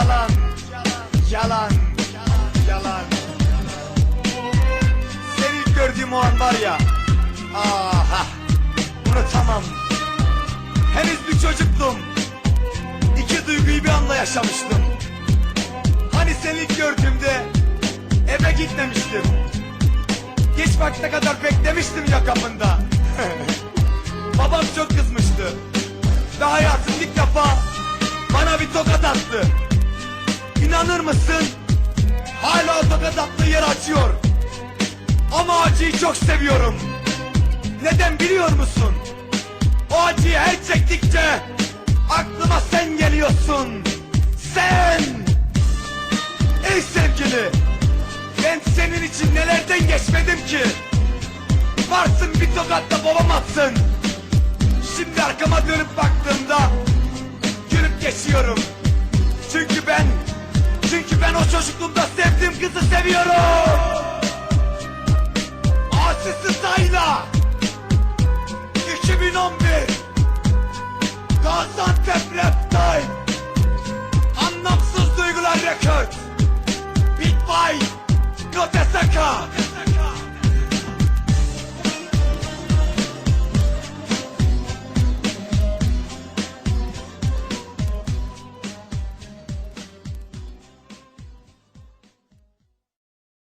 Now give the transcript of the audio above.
yalan, yalan, yalan. Seni gördüğüm o an var ya, aha, unutamam. Henüz bir çocuktum, iki duyguyu bir anda yaşamıştım. Hani seni gördüğümde eve gitmemiştim. Geç vakte kadar beklemiştim ya kapında. İnanır mısın? Hala tokat attığı yer acıyor Ama acıyı çok seviyorum. Neden biliyor musun? O acıyı her çektikçe Aklıma sen geliyorsun. Sen! Ey sevgili Ben senin için nelerden geçmedim ki? Varsın bir tokatta babam atsın Şimdi arkama dönüp baktığımda Gülüp geçiyorum. Çünkü ben te violó.